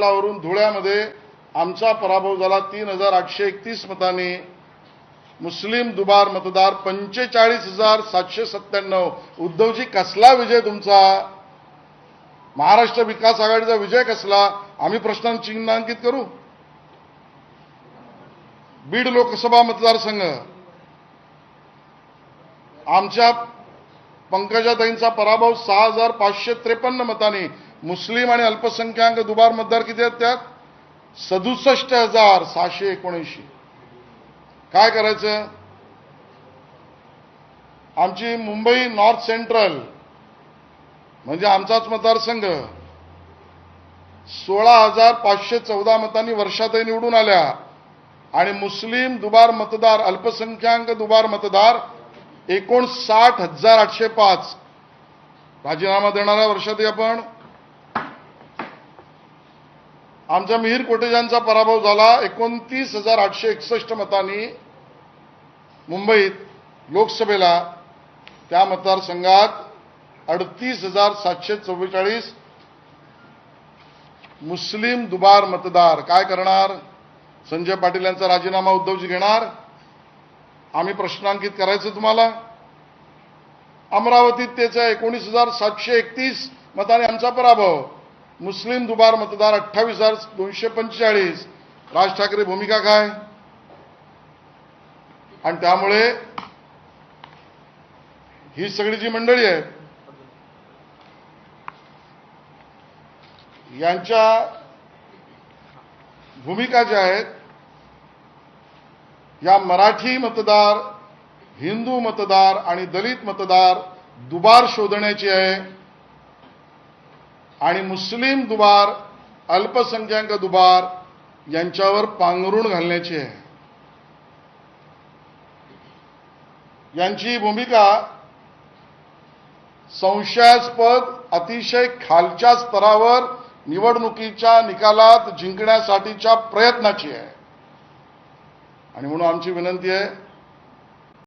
वरून धुळ्यामध्ये आमचा पराभव झाला. तीन हजार आठशे एकतीस मतांनी मुस्लिम दुबार मतदार पंचेचाळीस हजार सातशे सत्त्याण्णव. उद्धवजी कसला विजय तुमचा? महाराष्ट्र विकास आघाडीचा विजय कसला? आम्ही प्रश्न चिन्हांकित करू? बीड लोकसभा मतदारसंघ. आमच्या पंकजाताईंचा पराभव सहा हजार पाचशे त्रेपन्न मतांनी. मुस्लिम आणि अल्पसंख्याक दुबार मतदार किती आहेत त्यात? सदुसष्ट हजार सहाशे एकोणऐंशी. काय करायचं? आमची मुंबई नॉर्थ सेंट्रल म्हणजे आमचाच मतदारसंघ सोळा हजार पाचशे चौदा मतांनी वर्षातही निवडून आल्या. आणि मुस्लिम दुबार मतदार अल्पसंख्याक दुबार मतदार एकोणसाठ हजार आठशे पाच. राजीनामा देणाऱ्या वर्षातही आपण आमच्या मिहीर कोटेजांचा पराभव झाला एकोणतीस हजार आठशे एकसष्ट मतांनी मुंबईत लोकसभेला त्या मतदारसंघात अडतीस हजार सातशे चव्वेचाळीस मुस्लिम दुबार मतदार. काय करणार? संजय पाटील यांचा राजीनामा उद्धवजी घेणार? आम्ही प्रश्नांकित करायचं तुम्हाला? अमरावतीत त्याचा एकोणीस हजार सातशे एकतीस मताने आमचा पराभव. मुस्लिम दुबार मतदार अठ्ठावीस हजार दोनशे पंचेचाळीस. राज ठाकरे भूमिका काय? आणि त्यामुळे ही सगळी जी मंडळी आहेत यांच्या भूमिका ज्या आहेत या मराठी मतदार हिंदू मतदार आणि दलित मतदार दुबार शोधण्याची आहे. आणि मुस्लिम दुबार अल्पसंख्याक दुबार यांच्यावर पांघरुण घालण्याची आहे. यांची भूमिका संशयास्पद अतिशय खालच्या स्तरावर निवडणुकीच्या निकालात जिंकण्यासाठीच्या प्रयत्नाची आहे. आणि म्हणून आमची विनंती आहे